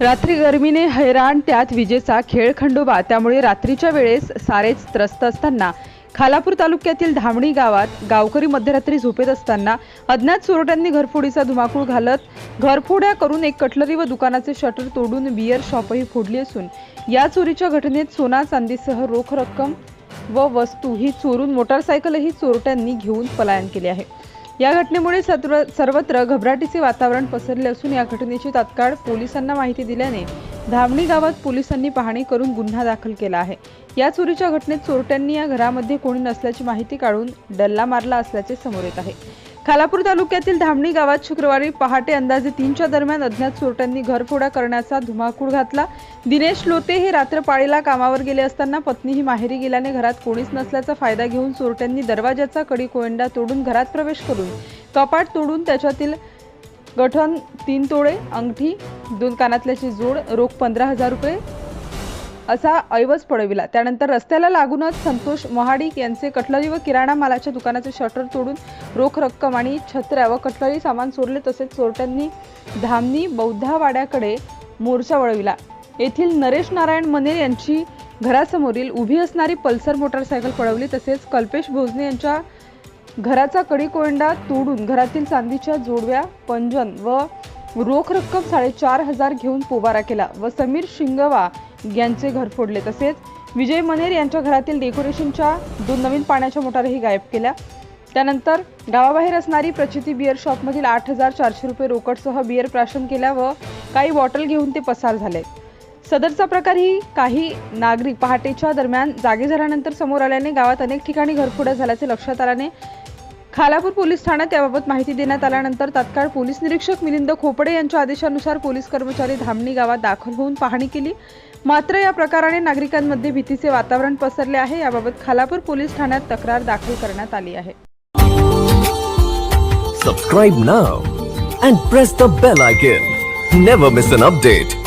रात्री गर्मीने हैराण त्यात विजेचा खेळ खंडोबा. त्यामुळे रात्रीच्या वेळेस सारेच त्रस्त असताना खालापूर तालुक्यातील धामणी गावात गावकरी मध्यरात्री झोपेत असताना अज्ञात चोरट्यांनी घरफोडीचा धुमाकूळ घालत घरफोड्या करून एक कटलरी व दुकानाचे शटर तोडून बियर शॉपही फोडली असून या चोरीच्या घटनेत सोना चांदीसह रोख रक्कम व वस्तू ही चोरून मोटारसायकलही चोरट्यांनी घेऊन पलायन केले आहे. या घटनेमुळे सत्र सर्वत्र घबराटीचे वातावरण पसरले असून या घटनेची तात्काळ पोलिसांना माहिती दिल्याने धामणी गावात पोलिसांनी पाहणी करून गुन्हा दाखल केला आहे. या चोरीच्या घटनेत चोरट्यांनी या घरामध्ये कोणी नसल्याची माहिती काढून डल्ला मारला असल्याचे समोर येत आहे. खालापूर तालुक्यातील धामणी गावात शुक्रवारी पहाटे अंदाजे तीनच्या दरम्यान अज्ञात चोरट्यांनी घरफोडा करण्याचा धुमाकूळ घातला. दिनेश लोते हे रात्र पाळीला कामावर गेले असताना पत्नी ही माहेरी गेल्याने घरात कोणीच नसल्याचा फायदा घेऊन चोरट्यांनी दरवाजाचा कडी कोयंडा तोडून घरात प्रवेश करून कपाट तोडून त्याच्यातील गठण तीन तोळे अंगठी दोन कानातल्याची जोड रोख पंधरा हजार रुपये असा ऐवज पडविला. त्यानंतर रस्त्याला लागूनच संतोष महाडिक यांचे कटलरी व किराणा मालाच्या दुकानाचे शटर तोडून रोख रक्कम आणि छत्र्या व कटलरी सामान चोरले तसेच चोरट्यांनी धामणी बौद्धावाड्याकडे मोर्चा वळविला. येथील नरेश नारायण मनेर यांची घरासमोरील उभी असणारी पल्सर मोटारसायकल पळवली तसेच कल्पेश भोजने यांच्या घराचा कडी कोयंडा तोडून घरातील चांदीच्या जोडव्या पंजन व रोख रक्कम साडेचार हजार घेऊन पोबारा केला व समीर शिंगवा यांचे घर फोडले. तसेच विजय मनेर यांच्या घरातील डेकोरेशनच्या दोन नवीन पाण्याच्या मोटारही गायब केल्या. त्यानंतर गावाबाहेर असणारी प्रचिती बिअर शॉपमधील आठ हजार चारशे रुपये रोकडसह बिअर प्राशन केल्या व काही बॉटल घेऊन ते पसार झाले. सदरचा प्रकार ही काही नागरिक पहाटेच्या दरम्यान जागे झाल्यानंतर समोर आल्याने गावात अनेक ठिकाणी घरफोड्या झाल्याचे लक्षात आल्याने खालापूर पोलीस ठाण्यात याबाबत माहिती देण्यात आल्यानंतर तत्काळ पोलीस निरीक्षक मिलिंद खोपडे यांच्या आदेशानुसार पोलीस कर्मचारी धामणी गावात दाखल होऊन पाहणी केली. मात्र या प्रकाराने नागरिकांमध्ये भीतीचे वातावरण पसरले आहे. याबाबत खालापूर पोलीस ठाण्यात तक्रार दाखल करण्यात आली आहे. Subscribe now and press the bell icon never miss an update